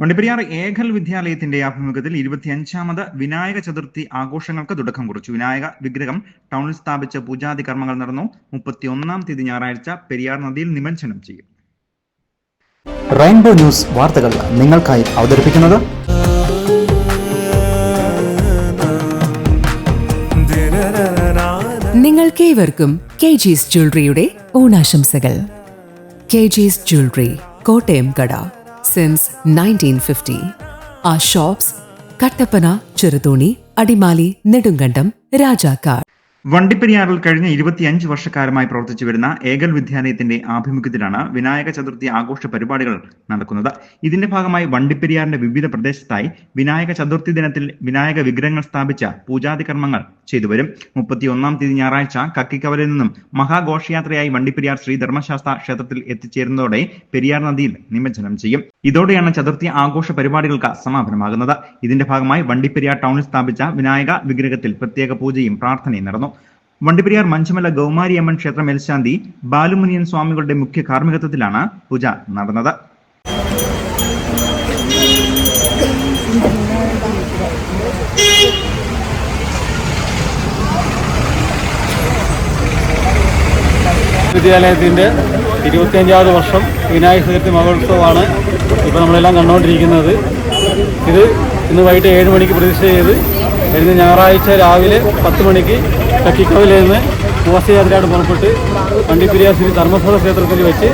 വണ്ടിപ്പെരിയാർ ഏകൽ വിദ്യാലയത്തിന്റെ ആഭിമുഖ്യത്തിൽ ഇരുപത്തിയഞ്ചാമത് വിനായക ചതുർത്ഥി ആഘോഷങ്ങൾക്ക് തുടക്കം കുറിച്ചു. വിനായക വിഗ്രഹം ടൗണിൽ സ്ഥാപിച്ച പൂജാതി കർമ്മങ്ങൾ നടന്നു. മുപ്പത്തിയൊന്നാം തീയതി ഞായറാഴ്ച പെരിയാർ നദിയിൽ നിമജ്ജനം ചെയ്യും. റെയിൻബോ ന്യൂസ് വാർത്തകൾ നിങ്ങൾക്കായി അവതരിപ്പിക്കുന്നത് നിങ്ങൾക്കേവർക്കും കെ ജീസ് ജ്വല്ലറിയുടെ ഓണാശംസകൾ. കെ ജീസ് ജ്വല്ലറി കോട്ടയം കട. സിൻസ് നയന്റീൻ ഫിഫ്റ്റി ആ ഷോപ്സ് കട്ടപ്പന ചെറുതോണി അടിമാലി നെടുങ്കണ്ടം രാജാക്കാട് വണ്ടിപ്പെരിയാറിൽ കഴിഞ്ഞ ഇരുപത്തിയഞ്ച് വർഷക്കാലമായി പ്രവർത്തിച്ചു വരുന്ന ഏകൽ വിദ്യാലയത്തിന്റെ ആഭിമുഖ്യത്തിലാണ് വിനായക ചതുർത്ഥി ആഘോഷ പരിപാടികൾ നടക്കുന്നത്. ഇതിന്റെ ഭാഗമായി വണ്ടിപ്പെരിയാറിന്റെ വിവിധ പ്രദേശത്തായി വിനായക ചതുർത്ഥി ദിനത്തിൽ വിനായക വിഗ്രഹങ്ങൾ സ്ഥാപിച്ച പൂജാതി കർമ്മങ്ങൾ ചെയ്തു വരും. മുപ്പത്തിയൊന്നാം തീയതി ഞായറാഴ്ച കക്കിക്കവലിൽ നിന്നും മഹാഘോഷയാത്രയായി വണ്ടിപ്പെരിയാർ ശ്രീ ധർമ്മശാസ്ത്ര ക്ഷേത്രത്തിൽ എത്തിച്ചേരുന്നതോടെ പെരിയാർ നദിയിൽ നിമജ്ജനം ചെയ്യും. ഇതോടെയാണ് ചതുർത്ഥി ആഘോഷ പരിപാടികൾക്ക് സമാപനമാകുന്നത്. ഇതിന്റെ ഭാഗമായി വണ്ടിപ്പെരിയാർ ടൗണിൽ സ്ഥാപിച്ച വിനായക വിഗ്രഹത്തിൽ പ്രത്യേക പൂജയും പ്രാർത്ഥനയും നടന്നു. വണ്ടിപ്പെരിയാർ മഞ്ചമല ഗൗമാരിയമ്മൻ ക്ഷേത്ര മേൽശാന്തി ബാലുമുനിയൻ സ്വാമികളുടെ മുഖ്യ കാർമ്മികത്വത്തിലാണ് പൂജ നടന്നത്. വിദ്യാലയത്തിന്റെ ഇരുപത്തിയഞ്ചാമത് വർഷം വിനായക ചതുർത്ഥി മഹോത്സവമാണ് ഇപ്പോൾ നമ്മളെല്ലാം കണ്ടുകൊണ്ടിരിക്കുന്നത്. ഇത് ഇന്ന് വൈകിട്ട് ഏഴ് മണിക്ക് പ്രതിഷ്ഠ ചെയ്ത് വരുന്ന ഞായറാഴ്ച രാവിലെ പത്ത് മണിക്ക് കക്കിക്കോവിൽ നിന്ന് ഘോഷയാത്രയായിട്ട് പുറപ്പെട്ട് വണ്ടിപ്പെരിയാർ ശ്രീ ധർമ്മസ്ഥല ക്ഷേത്രത്തിൽ വെച്ച്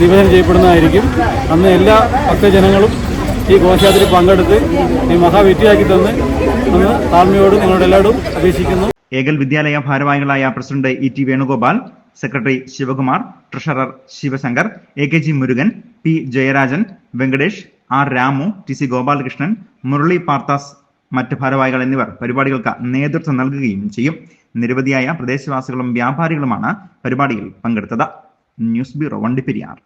നിവേദനം ചെയ്യപ്പെടുന്നതായിരിക്കും. അന്ന് എല്ലാ ഭക്തജനങ്ങളും ഈ ഘോഷയാത്രയിൽ പങ്കെടുത്ത് ഈ മഹാവ്യക്തിയാക്കി തന്ന് അന്ന് താഴ്മയോട് നിങ്ങളുടെ എല്ലാവരും അപേക്ഷിക്കുന്നു. ഏകൽ വിദ്യാലയ ഭാരവാഹികളായ president E T Venugopal secretary Sivakumar treasurer Sivasankar A K G Murugan P Jayarajan Venkatesh R Ramu T C Gopalakrishnan Murali Parthas മറ്റ് ഭാരവാഹികൾ എന്നിവർ പരിപാടികൾക്ക് നേതൃത്വം നൽകുകയും ചെയ്യും. നിരവധിയായ പ്രദേശവാസികളും വ്യാപാരികളുമാണ് പരിപാടിയിൽ പങ്കെടുത്തത്. News bureau Vandiperiyar.